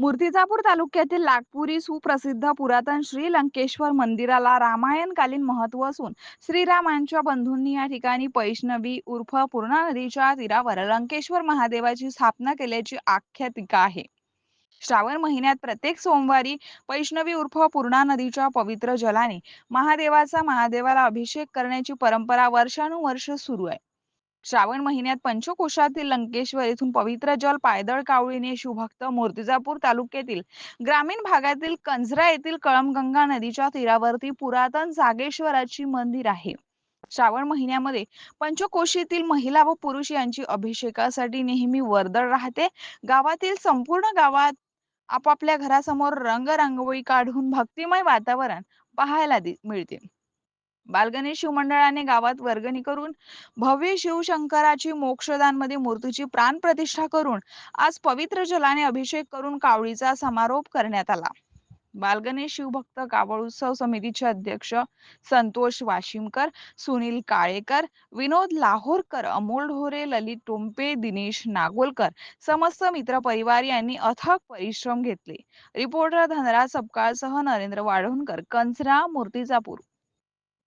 मूर्तिजापूर तालुक्यातील लागपुरी सुप्रसिद्ध पुरातन श्री लंकेश्वर मंदिराला रामायणकालीन महत्त्व असून श्रीरामांच्या बंधूंनी या ठिकाणी वैष्णवी उर्फ पूर्णा नदीच्या तीरावर लंकेश्वर महादेवाची स्थापना केल्याची आख्यातिका आहे. श्रावण महिन्यात प्रत्येक सोमवारी वैष्णवी उर्फ पूर्णा नदीच्या पवित्र जलाने महादेवाचा महादेवाला अभिषेक करण्याची परंपरा वर्षानुवर्ष सुरू आहे. श्रावण महिन्यात पंचकोशातील लंकेश्वर येथून पवित्र जल पायदळ कावळीने शिवभक्त मूर्तिजापूर तालुक्यातील ग्रामीण भागातील कंजरा येथील कळमगंगा नदीच्या तीरावरती पुरातन जागेश्वराची मंदिर आहे. श्रावण महिन्यामध्ये पंचकोशीतील महिला व पुरुष यांची अभिषेकासाठी नेहमी वर्दळ राहते. गावातील संपूर्ण गावात आपापल्या घरासमोर रंगरांगोळी काढून भक्तिमय वातावरण पाहायला मिळते. बालगणेश शिवमंडळाने गावात वर्गणी करून भव्य शिवशंकराची मोक्षदानमध्ये मूर्तीची प्राण प्रतिष्ठा करून आज पवित्र जलाने अभिषेक करून कावळीचा समारोप करण्यात आला. बालगणेश शिवभक्त कावळ उत्सव समितीचे अध्यक्ष संतोष वाशिमकर सुनील काळेकर विनोद लाहोरकर अमोल ढोरे ललित टोंपे दिनेश नागोलकर समस्त मित्र परिवार यांनी अथक परिश्रम घेतले. रिपोर्टर धनराज सपकाळसह नरेंद्र वाढवणकर कंचरा मूर्तिजापूर.